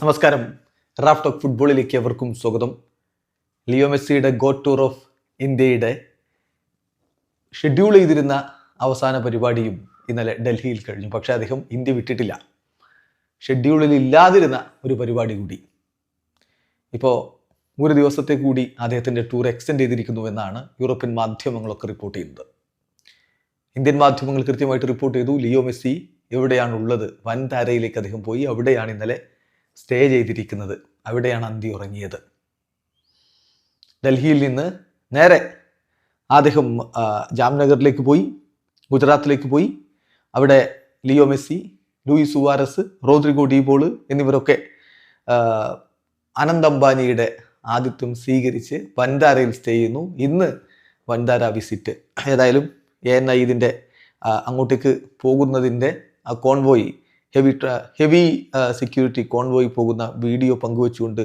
നമസ്കാരം. Raf talk ഫുട്ബോളിലേക്ക് എവർക്കും സ്വാഗതം. ലിയോ മെസ്സിയുടെ ഗോ ടൂർ ഓഫ് ഇന്ത്യയുടെ ഷെഡ്യൂൾ ചെയ്തിരുന്ന അവസാന പരിപാടിയും ഇന്നലെ ഡൽഹിയിൽ കഴിഞ്ഞു. പക്ഷേ അദ്ദേഹം ഇന്ത്യ വിട്ടിട്ടില്ല. ഷെഡ്യൂളിൽ ഇല്ലാതിരുന്ന ഒരു പരിപാടി കൂടി. ഇപ്പോൾ ഒരു ദിവസത്തെ കൂടി അദ്ദേഹത്തിന്റെ ടൂർ എക്സ്റ്റെൻഡ് ചെയ്തിരിക്കുന്നു എന്നാണ് യൂറോപ്യൻ മാധ്യമങ്ങളൊക്കെ റിപ്പോർട്ട് ചെയ്യുന്നത്. ഇന്ത്യൻ മാധ്യമങ്ങൾ കൃത്യമായിട്ട് റിപ്പോർട്ട് ചെയ്തു ലിയോ മെസ്സി എവിടെയാണ് ഉള്ളത് വൻ താരയിലേക്ക് അദ്ദേഹം പോയി അവിടെയാണ് ഇന്നലെ സ്റ്റേ ചെയ്തിരിക്കുന്നത്. അവിടെയാണ് അന്തി ഉറങ്ങിയത്. ഡൽഹിയിൽ നിന്ന് നേരെ അദ്ദേഹം ജാംനഗറിലേക്ക് പോയി ഗുജറാത്തിലേക്ക് പോയി. അവിടെ Leo Messi Luis Suarez Rodrigo De Paul എന്നിവരൊക്കെ Anant അംബാനിയുടെ ആതിഥ്യം സ്വീകരിച്ച് വൻതാരയിൽ സ്റ്റേ ചെയ്യുന്നു. ഇന്ന് വൻതാര വിസിറ്റ്. ഏതായാലും എ എൻ ഐ ഇതിന്റെ അങ്ങോട്ടേക്ക് പോകുന്നതിന്റെ convoy heavy heavy security convoy പോകുന്ന വീഡിയോ പങ്കുവെച്ചുകൊണ്ട്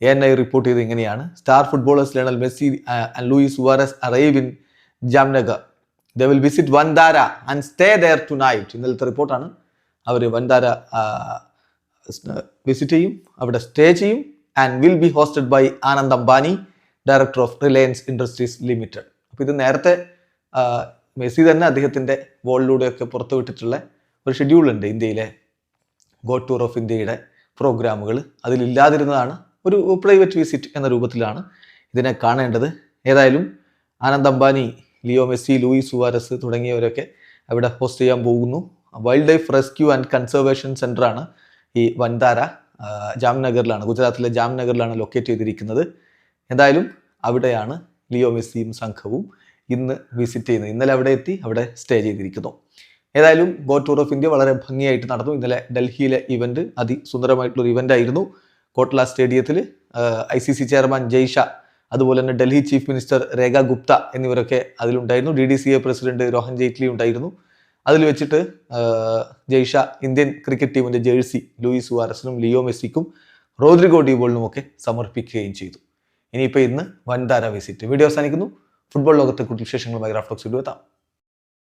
എ എൻ ഐ റിപ്പോർട്ട് ചെയ്ത് ഇങ്ങനെയാണ്. Star footballers Lionel Messi and Luis Suarez arrive in Jamnagar. They will visit Vantara and stay there tonight ഇന്നലത്തെ റിപ്പോർട്ടാണ് അവർ വൻതാര വിസിറ്റ് ചെയ്യും അവിടെ സ്റ്റേ ചെയ്യും and will be hosted by Anand Ambani director of Reliance industries limited അപ്പോൾ ഇത് നേരത്തെ Messi തന്നെ അദ്ദേഹത്തിന്റെ വോളിലൂടെയൊക്കെ പുറത്തുവിട്ടിട്ടുള്ള ഒരു ഷെഡ്യൂൾ ഉണ്ട് ഇന്ത്യയിലെ ഗോ ടൂർ ഓഫ് ഇന്ത്യയുടെ പ്രോഗ്രാമുകൾ അതിലില്ലാതിരുന്നതാണ് ഒരു പ്രൈവറ്റ് വിസിറ്റ് എന്ന രൂപത്തിലാണ് ഇതിനെ കാണേണ്ടത്. ഏതായാലും Anand Ambani Leo Messi Luis Suarez തുടങ്ങിയവരൊക്കെ അവിടെ ഹോസ്റ്റ് ചെയ്യാൻ പോകുന്നു. Wild life rescue and conservation സെന്ററാണ് ഈ വൻതാര ജാംനഗറിലാണ് ഗുജറാത്തിലെ ജാംനഗറിലാണ് ലൊക്കേറ്റ് ചെയ്തിരിക്കുന്നത്. എന്തായാലും അവിടെയാണ് ലിയോ മെസ്സിയും സംഘവും ഇന്ന് വിസിറ്റ് ചെയ്യുന്നത്. ഇന്നലെ അവിടെ എത്തി അവിടെ സ്റ്റേ ചെയ്തിരിക്കുന്നു. ഏതായാലും ഗോ ടൂർ ഓഫ് ഇന്ത്യ വളരെ ഭംഗിയായിട്ട് നടന്നു. ഇന്നലെ ഡൽഹിയിലെ ഇവന്റ് അതിസുന്ദരമായിട്ടുള്ള ഒരു ഇവന്റ് ആയിരുന്നു. കോട്ട്ല സ്റ്റേഡിയത്തിൽ I C C chairman Jay Shah അതുപോലെ തന്നെ ഡൽഹി ചീഫ് മിനിസ്റ്റർ രേഖ ഗുപ്ത എന്നിവരൊക്കെ അതിലുണ്ടായിരുന്നു. D D C A president Rohan Jaitley ഉണ്ടായിരുന്നു. അതിൽ വെച്ചിട്ട് ജയ്ഷ ഇന്ത്യൻ ക്രിക്കറ്റ് ടീമിന്റെ ജേഴ്സി ലൂയിസ് സുവാരസിനും ലിയോ മെസ്സിക്കും റോദ്രിഗോ ഡിബോളിനും ഒക്കെ സമർപ്പിക്കുകയും ചെയ്തു. ഇനിയിപ്പോൾ ഇന്ന് വൻതാര വിസിറ്റ് വീഡിയോ അവസാനിക്കുന്നു. ഫുട്ബോൾ ലോകത്തെ കൂടുതൽ വിശേഷങ്ങളുമായി ഗ്രാഫ്റ്റോക്സ് വീഡിയോ എത്താം.